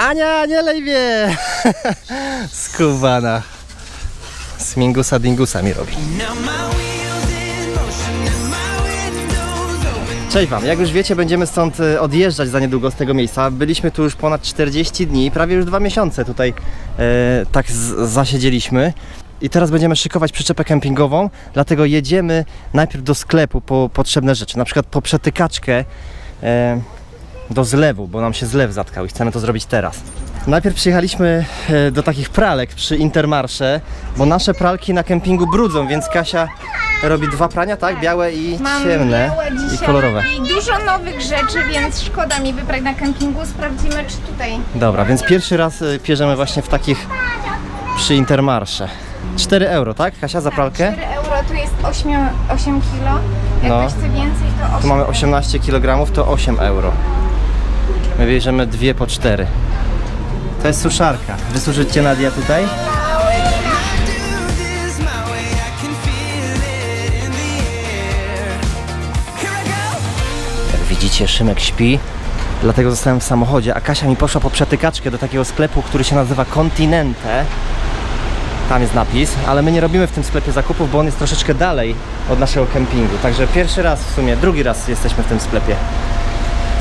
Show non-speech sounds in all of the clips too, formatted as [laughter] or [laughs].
Ania, nie lej mnie! [laughs] Skubana. Smingusa dingusa mi robi. Cześć Wam, jak już wiecie będziemy stąd e, odjeżdżać za niedługo z tego miejsca. Byliśmy tu już ponad 40 dni, prawie już dwa miesiące tutaj e, tak z, zasiedzieliśmy. I teraz będziemy szykować przyczepę kempingową, dlatego jedziemy najpierw do sklepu po potrzebne rzeczy, na przykład po przetykaczkę e, do zlewu, bo nam się zlew zatkał i chcemy to zrobić teraz. Najpierw przyjechaliśmy e, do takich pralek przy Intermarsze, bo nasze pralki na kempingu brudzą, więc Kasia robi dwa prania, tak? Białe i Mam ciemne białe i kolorowe. I dużo nowych rzeczy, więc szkoda mi wybrać na kempingu. Sprawdzimy, czy tutaj. Dobra, więc pierwszy raz pierzemy właśnie w takich przy Intermarsze. 4 euro, tak? Kasia, za pralkę? 4 euro to jest 8, 8 kilo. Jak No. ktoś chce więcej, to 8 Tu mamy 18 kg, to 8 euro. My bierzemy dwie po 4. To jest suszarka. Wysuszycie Nadia tutaj? Jak widzicie, Szymek śpi, dlatego zostałem w samochodzie, a Kasia mi poszła po przetykaczkę do takiego sklepu, który się nazywa Continente. Tam jest napis, ale my nie robimy w tym sklepie zakupów, bo on jest troszeczkę dalej od naszego kempingu. Także pierwszy raz w sumie, drugi raz jesteśmy w tym sklepie.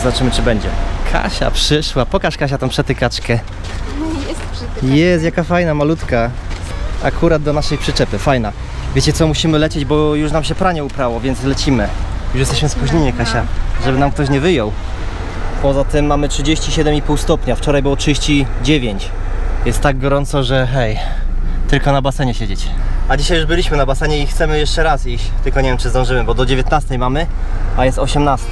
Zobaczymy, czy będzie. Kasia przyszła. Pokaż Kasia tą przetykaczkę. jest przytyk. Jest, jaka fajna, malutka. Akurat do naszej przyczepy, fajna. Wiecie co, musimy lecieć, bo już nam się pranie uprało, więc lecimy. Już jesteśmy spóźnieni, Kasia, żeby nam ktoś nie wyjął. Poza tym mamy 37,5 stopnia, wczoraj było 39. Jest tak gorąco, że hej, tylko na basenie siedzieć. A dzisiaj już byliśmy na basenie i chcemy jeszcze raz iść, tylko nie wiem czy zdążymy, bo do 19 mamy, a jest 18.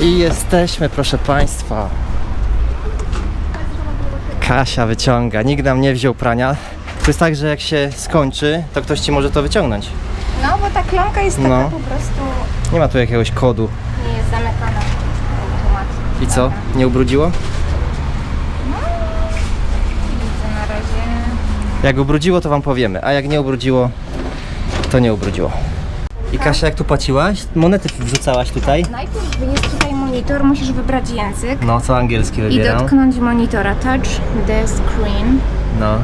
I jesteśmy, proszę Państwa. Kasia wyciąga, nikt nam nie wziął prania. To jest tak, że jak się skończy, to ktoś Ci może to wyciągnąć. No, bo ta klamka jest taka No. po prostu Nie ma tu jakiegoś kodu. nie jest zamykana. I co? Nie ubrudziło? Widzę na razie. Jak ubrudziło, to Wam powiemy, a jak nie ubrudziło, to nie ubrudziło. I Kasia, jak tu płaciłaś? Monety wrzucałaś tutaj? Najpierw jest tutaj monitor, musisz wybrać język. No, co angielski I wybieram. dotknąć monitora Touch the screen. No.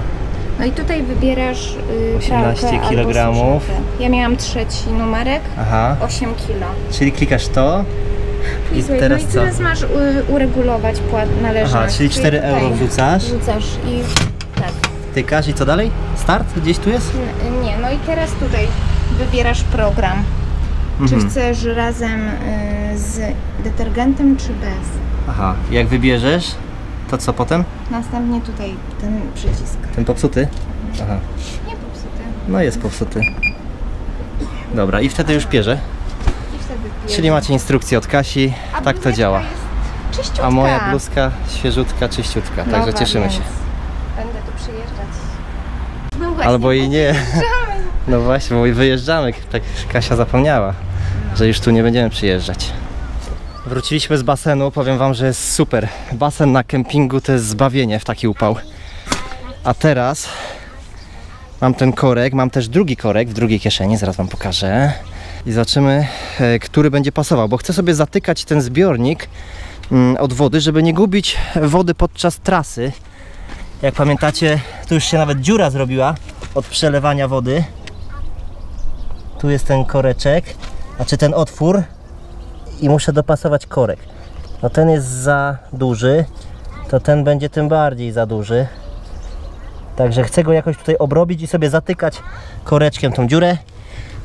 No i tutaj wybierasz y, 18 pralkę albo kilogramów. suszarkę. Ja miałam trzeci numerek, Aha. 8 kilo. Czyli klikasz to i I słuchaj, teraz no i co? teraz masz y, uregulować płat należność. Aha, czyli 4 tutaj euro wrzucasz, Wrzucasz i tak. tykasz i co dalej? Start? Gdzieś tu jest? N- Nie, no i teraz tutaj wybierasz program. Mhm. Czy chcesz razem y, z detergentem, czy bez? Aha, jak wybierzesz, to co potem? Następnie tutaj ten przycisk. Ten popsuty? Aha, Nie popsuty. no jest popsuty. Dobra, i wtedy już pierze. I wtedy bierzesz. Czyli macie instrukcję od Kasi, A tak to bluzeczka działa. jest Czyściutka. A moja bluzka świeżutka, czyściutka, No także cieszymy się. więc Będę tu przyjeżdżać. No właśnie, Albo i nie. [laughs] No właśnie, bo wyjeżdżamy, tak Kasia zapomniała, że już tu nie będziemy przyjeżdżać. Wróciliśmy z basenu, powiem wam, że jest super. Basen na kempingu to jest zbawienie w taki upał. A teraz mam ten korek, mam też drugi korek w drugiej kieszeni, zaraz wam pokażę. I zobaczymy, e, który będzie pasował, bo chcę sobie zatykać ten zbiornik mm, od wody, żeby nie gubić wody podczas trasy. Jak pamiętacie, tu już się nawet dziura zrobiła od przelewania wody. Tu jest ten koreczek, znaczy ten otwór i muszę dopasować korek. No ten jest za duży, to ten będzie tym bardziej za duży. Także chcę go jakoś tutaj obrobić i sobie zatykać koreczkiem tą dziurę.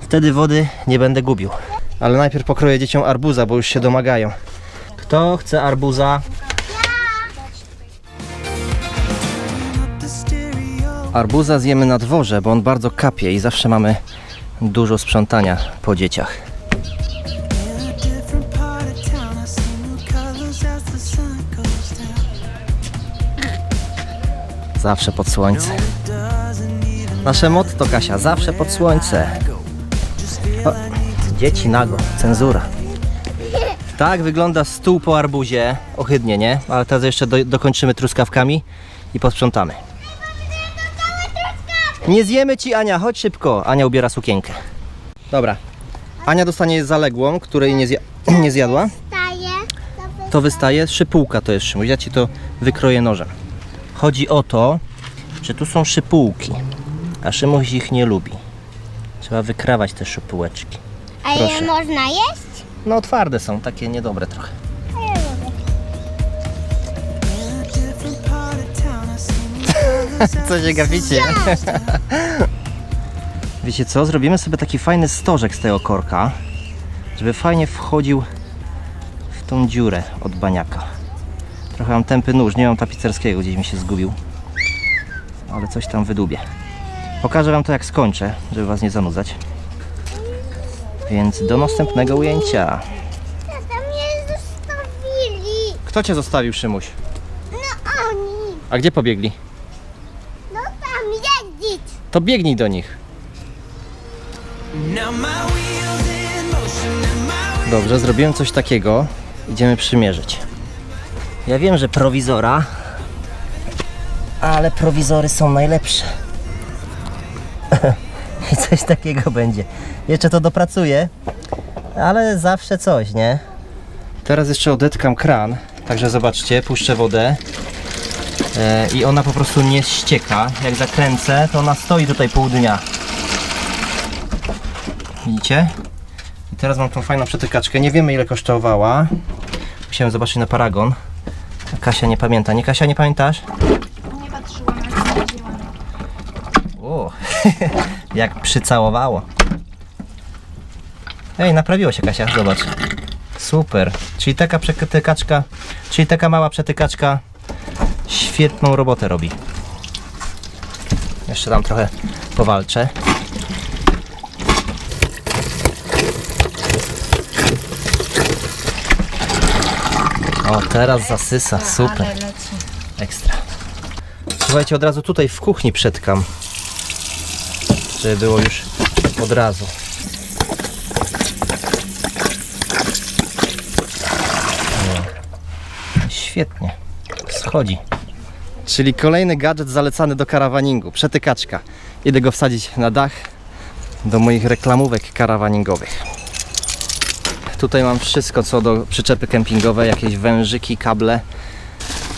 Wtedy wody nie będę gubił. Ale najpierw pokroję dzieciom arbuza, bo już się domagają. Kto chce arbuza? Arbuza zjemy na dworze, bo on bardzo kapie i zawsze mamy dużo sprzątania po dzieciach. Zawsze pod słońce. Nasze motto, Kasia, zawsze pod słońce. O, dzieci nago, cenzura. Tak wygląda stół po arbuzie. Ohydnie, nie? Ale teraz jeszcze do, dokończymy truskawkami i posprzątamy. Nie zjemy ci, Ania, chodź szybko. Ania ubiera sukienkę. Dobra, Ania dostanie zaległą, której nie, zja- [clears throat] nie zjadła. To wystaje, szypułka to jest Szymuś, ja Ci to wykroję nożem. Chodzi o to, że tu są szypułki, a Szymuś ich nie lubi. Trzeba wykrawać te szypułeczki. A Proszę. je można jeść? No twarde są, takie niedobre trochę. [laughs] Co się gapicie? [laughs] Wiecie co, zrobimy sobie taki fajny stożek z tego korka, żeby fajnie wchodził w tą dziurę od baniaka. Trochę mam tępy nóż, nie mam tapicerskiego, gdzieś mi się zgubił. Ale coś tam wydubię. Pokażę wam to jak skończę, żeby was nie zanudzać. Więc do następnego ujęcia. Tata mnie zostawili. Kto cię zostawił, Szymuś? No oni. A gdzie pobiegli? To biegnij do nich. Dobrze, zrobiłem coś takiego. Idziemy przymierzyć. Ja wiem, że prowizora, ale prowizory są najlepsze. [laughs] I coś takiego będzie. Jeszcze to dopracuję, ale zawsze coś, nie? Teraz jeszcze odetkam kran, także zobaczcie, puszczę wodę i ona po prostu nie ścieka. Jak zakręcę, to ona stoi tutaj pół dnia. Widzicie? I teraz mam tą fajną przetykaczkę. Nie wiemy ile kosztowała. Musiałem zobaczyć na paragon. Kasia nie pamięta. Nie Kasia, nie pamiętasz? Nie patrzyłam, ale. O, [laughs] jak przycałowało. Ej, naprawiło się Kasia, zobacz. Super. Czyli taka przetykaczka, czyli taka mała przetykaczka świetną robotę robi. Jeszcze tam trochę powalczę. O, teraz zasysa, super. Ekstra. Słuchajcie, od razu tutaj w kuchni przetkam. Żeby było już od razu. O. Świetnie. Schodzi. Czyli kolejny gadżet zalecany do karawaningu. Przetykaczka. Idę go wsadzić na dach do moich reklamówek karawaningowych. Tutaj mam wszystko co do przyczepy kempingowej, jakieś wężyki, kable.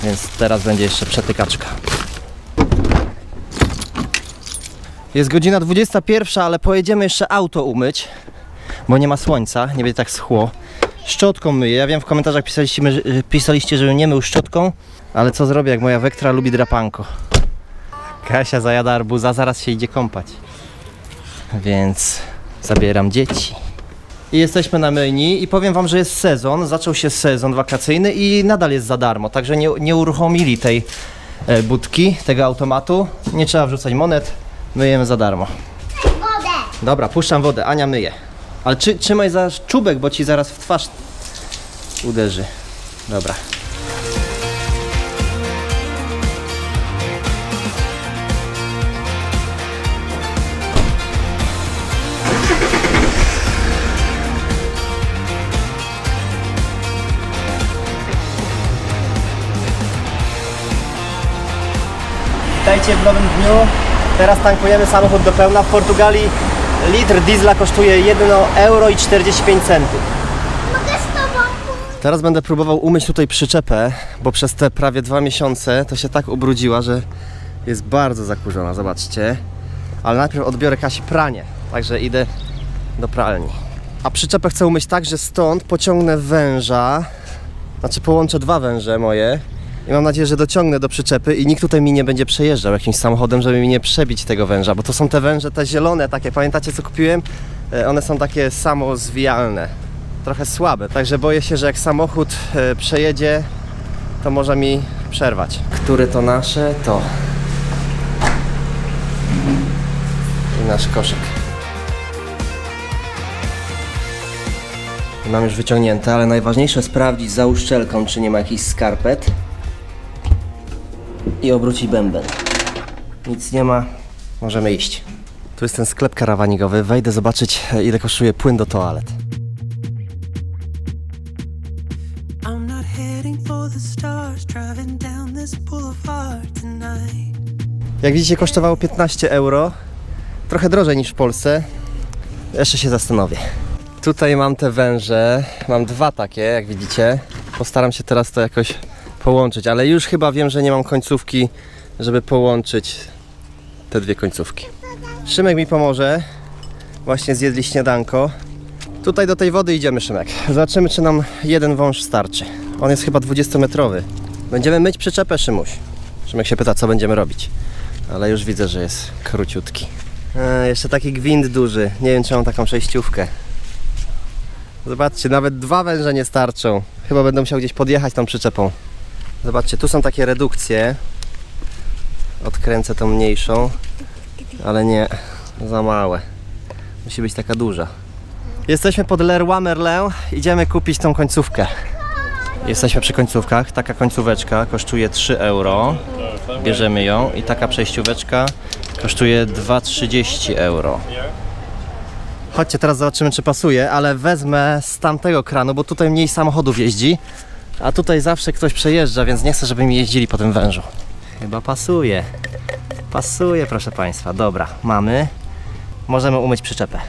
Więc teraz będzie jeszcze przetykaczka. Jest godzina 21, ale pojedziemy jeszcze auto umyć, bo nie ma słońca, nie będzie tak schło. Szczotką myję. Ja wiem, w komentarzach pisaliście, że- pisaliście żebym nie mył szczotką, ale co zrobię, jak moja Wektra lubi drapanko. Kasia zajada arbuza, zaraz się idzie kąpać. Więc zabieram dzieci. I jesteśmy na myjni i powiem wam, że jest sezon, zaczął się sezon wakacyjny i nadal jest za darmo, także nie, nie uruchomili tej e, budki, tego automatu. Nie trzeba wrzucać monet, myjemy za darmo. Wodę. Dobra, puszczam wodę, Ania myje. Ale czy, trzymaj za czubek, bo ci zaraz w twarz uderzy. Dobra. Witajcie w nowym dniu. Teraz tankujemy samochód do pełna. W Portugalii litr diesla kosztuje 1 euro i 45 centów. Teraz będę próbował umyć tutaj przyczepę, bo przez te prawie dwa miesiące to się tak ubrudziła, że jest bardzo zakurzona, zobaczcie. Ale najpierw odbiorę Kasi pranie, także idę do pralni. A przyczepę chcę umyć tak, że stąd pociągnę węża, znaczy połączę dwa węże moje i mam nadzieję, że dociągnę do przyczepy i nikt tutaj mi nie będzie przejeżdżał jakimś samochodem, żeby mi nie przebić tego węża, bo to są te węże, te zielone takie, pamiętacie co kupiłem? E, One są takie samozwijalne, trochę słabe, także boję się, że jak samochód e, przejedzie, to może mi przerwać. Które to nasze? To. I nasz koszyk. Mam już wyciągnięte, ale najważniejsze sprawdzić za uszczelką, czy nie ma jakichś skarpet. I obrócić bęben. Nic nie ma, możemy iść. Tu jest ten sklep karawaningowy. Wejdę zobaczyć, ile kosztuje płyn do toalet. I'm not heading for the stars, driving down this boulevard tonight. Jak widzicie, kosztowało 15 euro. Trochę drożej niż w Polsce. Jeszcze się zastanowię. Tutaj mam te węże. Mam dwa takie, jak widzicie. Postaram się teraz to jakoś połączyć, ale już chyba wiem, że nie mam końcówki, żeby połączyć te dwie końcówki. Szymek mi pomoże. Właśnie zjedli śniadanko. Tutaj do tej wody idziemy, Szymek. Zobaczymy, czy nam jeden wąż starczy. On jest chyba 20-metrowy. Będziemy myć przyczepę, Szymuś. Szymek się pyta, co będziemy robić. Ale już widzę, że jest króciutki. E, jeszcze taki gwint duży. Nie wiem, czy mam taką przejściówkę. Zobaczcie, nawet dwa węże nie starczą. Chyba będę musiał gdzieś podjechać tą przyczepą. Zobaczcie, tu są takie redukcje. Odkręcę tą mniejszą, ale nie, za małe. Musi być taka duża. Jesteśmy pod Leroy Merlin. Idziemy kupić tą końcówkę. Jesteśmy przy końcówkach. Taka końcóweczka kosztuje 3 euro. Bierzemy ją i taka przejścióweczka kosztuje 2,30 euro. Chodźcie, teraz zobaczymy, czy pasuje, ale wezmę z tamtego kranu, bo tutaj mniej samochodów jeździ, a tutaj zawsze ktoś przejeżdża, więc nie chcę, żeby mi jeździli po tym wężu. Chyba pasuje. Pasuje, proszę Państwa. Dobra, mamy. Możemy umyć przyczepę.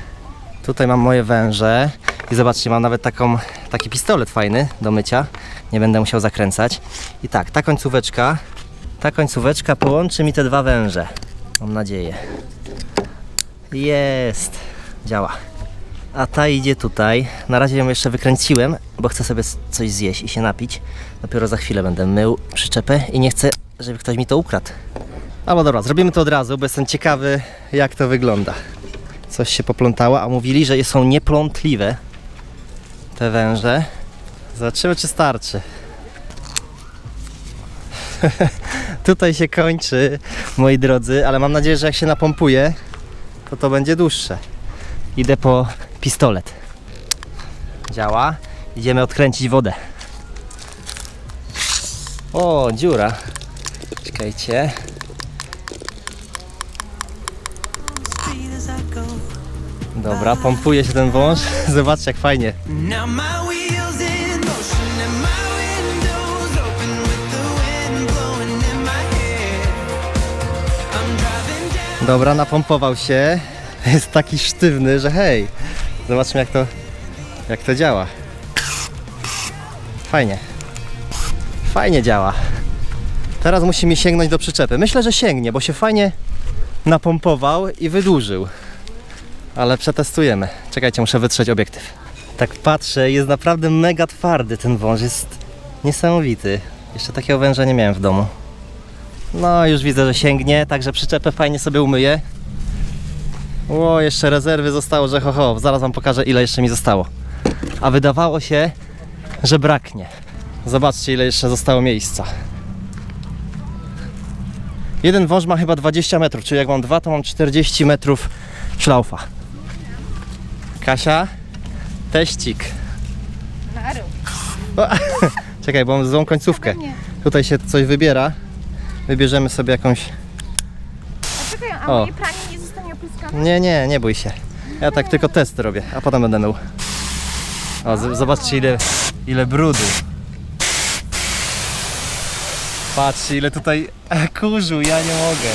Tutaj mam moje węże i zobaczcie, mam nawet taką, taki pistolet fajny do mycia. Nie będę musiał zakręcać. I tak, ta końcóweczka, ta końcóweczka połączy mi te dwa węże. Mam nadzieję. Jest. Działa. A ta idzie tutaj. Na razie ją jeszcze wykręciłem, bo chcę sobie coś zjeść i się napić. Dopiero za chwilę będę mył przyczepę i nie chcę, żeby ktoś mi to ukradł. Albo dobra, zrobimy to od razu, bo jestem ciekawy, jak to wygląda. Coś się poplątało, a mówili, że są nieplątliwe te węże. Zobaczymy, czy starczy. [laughs] Tutaj się kończy, moi drodzy, ale mam nadzieję, że jak się napompuje, to to będzie dłuższe. Idę po pistolet. Działa. Idziemy odkręcić wodę. O, dziura. Czekajcie. Dobra, pompuje się ten wąż. [laughs] Zobaczcie jak fajnie. Dobra, napompował się. Jest taki sztywny, że hej. Zobaczmy jak to, jak to działa. Fajnie. Fajnie działa. Teraz musi mi sięgnąć do przyczepy. Myślę, że sięgnie, bo się fajnie napompował i wydłużył. Ale przetestujemy. Czekajcie, muszę wytrzeć obiektyw. Tak patrzę, jest naprawdę mega twardy ten wąż. Jest niesamowity. Jeszcze takiego węża nie miałem w domu. No, już widzę, że sięgnie, także przyczepę fajnie sobie umyję. O, jeszcze rezerwy zostało, że ho, ho. Zaraz wam pokażę, ile jeszcze mi zostało. A wydawało się, że braknie. Zobaczcie, ile jeszcze zostało miejsca. Jeden wąż ma chyba 20 metrów, czyli jak mam dwa, to mam 40 metrów szlaufa. Kasia, teścik. O, [laughs] czekaj, bo mam złą końcówkę. Tutaj się coś wybiera. Wybierzemy sobie jakąś czekaj, a O. moje pranie nie? Nie, nie, bój się. Ja tak tylko test robię, a potem będę mył. O, z- zobaczcie ile, ile brudu. Patrzcie ile tutaj kurzu, ja nie mogę.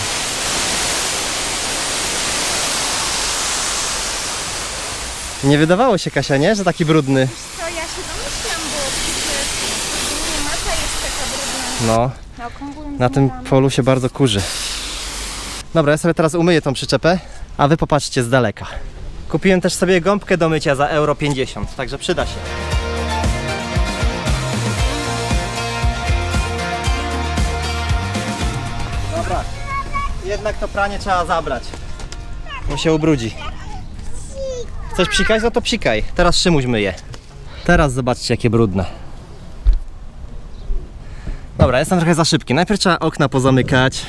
Nie wydawało się Kasia, nie? Że taki brudny. Co, ja się domyślam, bo przecież nie masa jest taka brudna. No, Na okrągłym na tym polu się bardzo kurzy. Dobra, ja sobie teraz umyję tą przyczepę, a wy popatrzcie z daleka. Kupiłem też sobie gąbkę do mycia za euro 50, także przyda się. Dobra, jednak to pranie trzeba zabrać. Bo się ubrudzi. Chcesz psikać? No to psikaj. Teraz Szymuś myje. Teraz zobaczcie jakie brudne. Dobra, jestem trochę za szybki. Najpierw trzeba okna pozamykać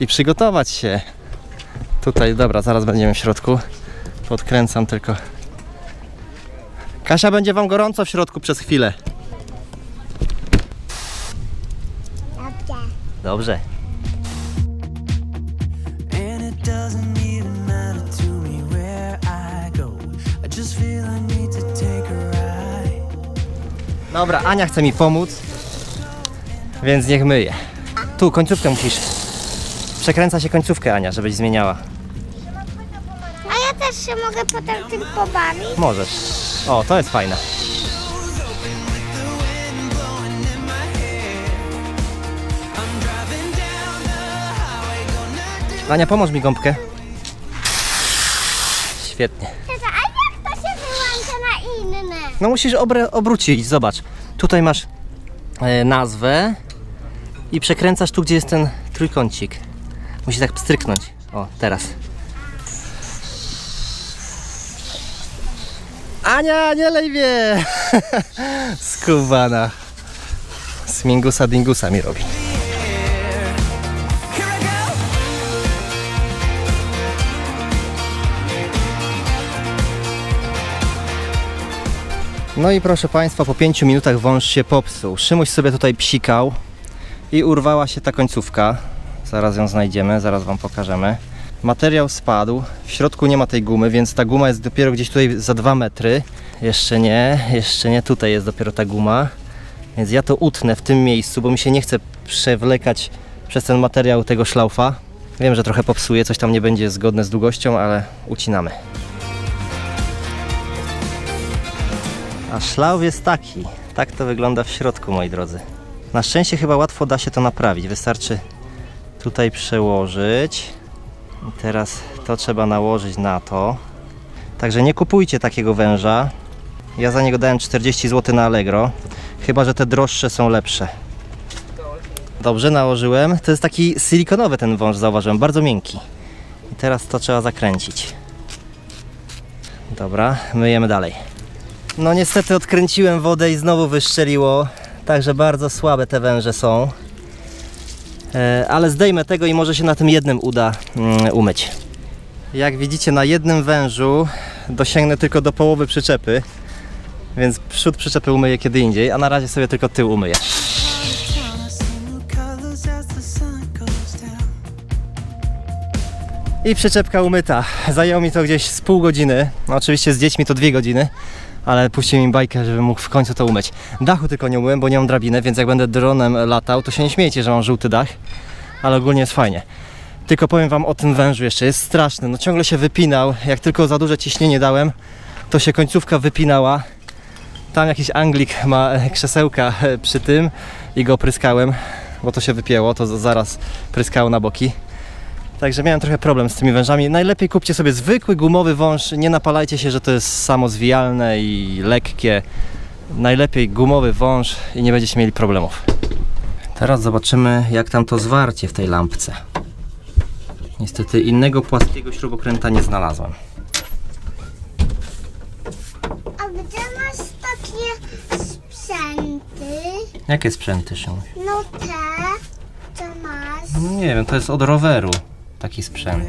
i przygotować się. Tutaj, dobra, zaraz będziemy w środku. Podkręcam tylko. Kasia, będzie Wam gorąco w środku przez chwilę. Dobrze. Dobrze. Dobra, Ania chce mi pomóc, więc niech myje. Tu, końcówkę musisz. Przekręca się końcówkę, Ania, żebyś zmieniała. A ja też się mogę potem tym pobawić? Możesz. O, to jest fajne. Ania, pomóż mi gąbkę. Świetnie. Tata, a jak to się wyłącza na inne? No musisz obrócić, zobacz. Tutaj masz e, nazwę i przekręcasz tu, gdzie jest ten trójkącik. Musisz tak pstryknąć. O, teraz. Ania, nie lej mnie! [laughs] Skubana. Smingusa dingusa mi robi. No i proszę Państwa, po pięciu minutach wąż się popsuł. Szymuś sobie tutaj psikał i urwała się ta końcówka. Zaraz ją znajdziemy, zaraz Wam pokażemy. Materiał spadł, w środku nie ma tej gumy, więc ta guma jest dopiero gdzieś tutaj za 2 metry. Jeszcze nie, jeszcze nie, tutaj jest dopiero ta guma. Więc ja to utnę w tym miejscu, bo mi się nie chce przewlekać przez ten materiał tego szlaufa. Wiem, że trochę popsuje, coś tam nie będzie zgodne z długością, ale ucinamy. A szlauf jest taki. Tak to wygląda w środku, moi drodzy. Na szczęście chyba łatwo da się to naprawić. Wystarczy tutaj przełożyć. I teraz to trzeba nałożyć na to. Także nie kupujcie takiego węża. Ja za niego dałem 40 zł na Allegro. Chyba, że te droższe są lepsze. Dobrze, nałożyłem. To jest taki silikonowy ten wąż, zauważyłem. Bardzo miękki. I teraz to trzeba zakręcić. Dobra, myjemy dalej. No niestety odkręciłem wodę i znowu wyszczeliło, także bardzo słabe te węże są. E, ale zdejmę tego i może się na tym jednym uda mm, umyć. Jak widzicie na jednym wężu dosięgnę tylko do połowy przyczepy, więc przód przyczepy umyję kiedy indziej, a na razie sobie tylko tył umyję. I przyczepka umyta. Zajęło mi to gdzieś z pół godziny. No, oczywiście z dziećmi to dwie godziny, ale puściłem im bajkę, żebym mógł w końcu to umyć. Dachu tylko nie umyłem, bo nie mam drabiny, więc jak będę dronem latał, to się nie śmiejcie, że mam żółty dach, ale ogólnie jest fajnie. Tylko powiem wam o tym wężu jeszcze, jest straszny, no ciągle się wypinał, jak tylko za duże ciśnienie dałem, to się końcówka wypinała. Tam jakiś Anglik ma e, krzesełka e, przy tym i go pryskałem, bo to się wypięło, to zaraz pryskało na boki. Także miałem trochę problem z tymi wężami. Najlepiej kupcie sobie zwykły gumowy wąż. Nie napalajcie się, że to jest samozwijalne i lekkie. Najlepiej gumowy wąż i nie będziecie mieli problemów. Teraz zobaczymy, jak tam to zwarcie w tej lampce. Niestety innego płaskiego śrubokręta nie znalazłem. A gdzie masz takie sprzęty? Jakie sprzęty się? No te, co masz? No nie wiem, to jest od roweru taki sprzęt.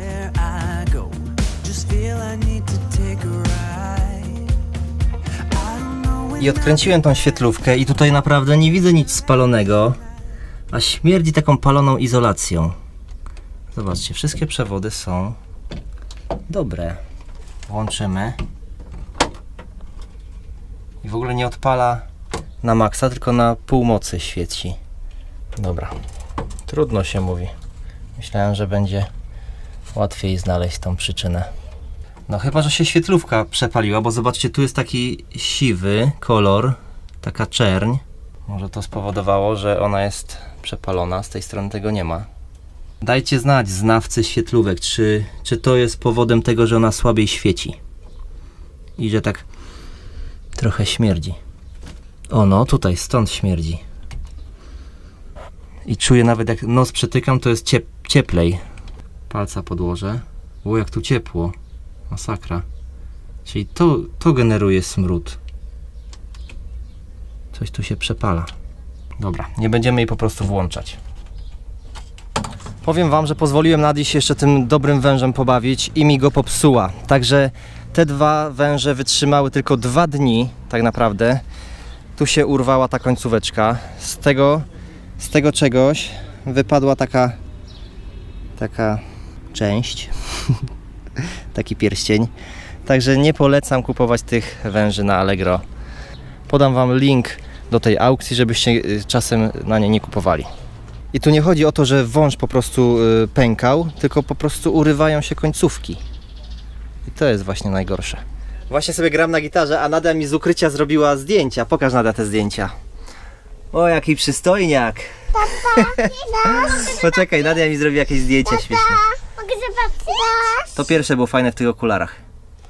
I odkręciłem tą świetlówkę i tutaj naprawdę nie widzę nic spalonego, a śmierdzi taką paloną izolacją. Zobaczcie, wszystkie przewody są dobre. Włączymy. I w ogóle nie odpala na maksa, tylko na półmocy świeci. Dobra. Trudno się mówi. Myślałem, że będzie łatwiej znaleźć tą przyczynę. No chyba, że się świetlówka przepaliła, bo zobaczcie, tu jest taki siwy kolor, taka czerń. Może to spowodowało, że ona jest przepalona, z tej strony tego nie ma. Dajcie znać, znawcy świetlówek, czy, czy to jest powodem tego, że ona słabiej świeci. I że tak trochę śmierdzi. O no, tutaj, stąd śmierdzi. I czuję nawet jak nos przetykam, to jest ciep cieplej. Palca podłożę. O, jak tu ciepło. Masakra. Czyli to, to generuje smród. Coś tu się przepala. Dobra, nie będziemy jej po prostu włączać. Powiem Wam, że pozwoliłem Nadii się jeszcze tym dobrym wężem pobawić i mi go popsuła. Także te dwa węże wytrzymały tylko dwa dni, tak naprawdę. Tu się urwała ta końcóweczka. Z tego, z tego czegoś wypadła taka, taka część [laughs] taki pierścień. Także nie polecam kupować tych węży na Allegro. Podam Wam link do tej aukcji, żebyście y, czasem na nie nie kupowali. I tu nie chodzi o to, że wąż po prostu y, pękał, tylko po prostu urywają się końcówki. I to jest właśnie najgorsze. Właśnie sobie gram na gitarze, a Nadia mi z ukrycia zrobiła zdjęcia. Pokaż Nadia te zdjęcia. O, jaki przystojniak. [laughs] Poczekaj, Nadia mi zrobi jakieś zdjęcia śmieszne. Mogę zobaczyć? To pierwsze było fajne w tych okularach.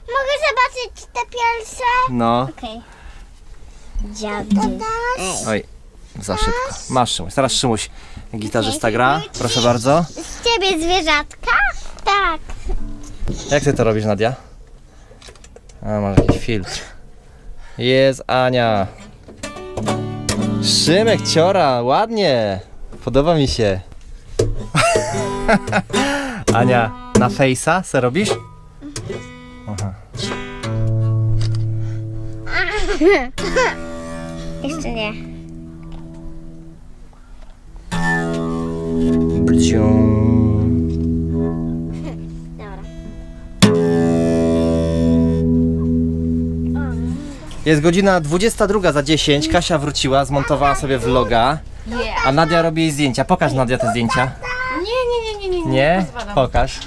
Mogę zobaczyć te pierwsze? No, Okej. Oj, za szybko. Masz Szymuś. Teraz Szymuś, gitarzysta gra. Proszę bardzo. Z ciebie zwierzatka? Tak. Jak ty to robisz, Nadia? A, masz jakiś filtr. Jest Ania. Szymek ciora, ładnie. Podoba mi się. [laughs] Ania, na fejsa se robisz? Aha. [laughs] Jeszcze nie. Dobra. Jest godzina 22 za 10. Kasia wróciła, zmontowała sobie vloga. A Nadia robi jej zdjęcia. Pokaż Nadia te zdjęcia. Nie, pozwalam. Pokaż.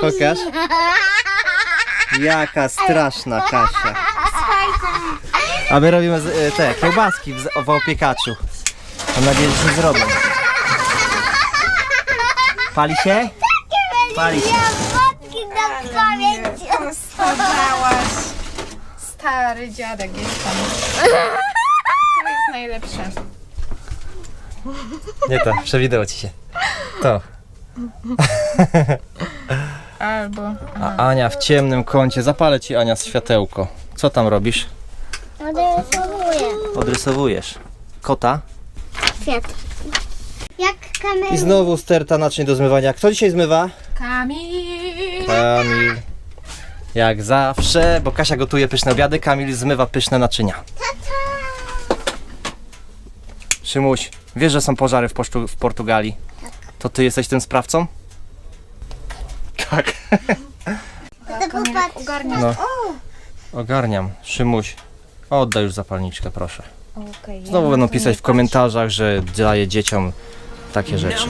Pokaż. Jaka straszna Kasia. A my robimy z- e, te kiełbaski w, z- w opiekaczu. Mam nadzieję, że się zrobią. Pali się? Pali się. Wodki do pamięci. Stary dziadek jest tam. To jest najlepsze. Nie to, przewidyło ci się. To. [laughs] Albo... A Ania w ciemnym kącie. Zapalę ci Ania światełko. Co tam robisz? Odrysowuję. Odrysowujesz. Kota? Kwiat. Jak kamerę. I znowu sterta naczyń do zmywania. Kto dzisiaj zmywa? Kamil! Kamil. Jak zawsze, bo Kasia gotuje pyszne obiady, Kamil zmywa pyszne naczynia. Szymuś, wiesz, że są pożary w, poszczu, w Portugalii? To ty jesteś tym sprawcą? Tak. Kamilek ogarnia. No. Ogarniam. Szymuś, oddaj już zapalniczkę, proszę. Okej. Znowu będą pisać w komentarzach, że daje dzieciom takie rzeczy.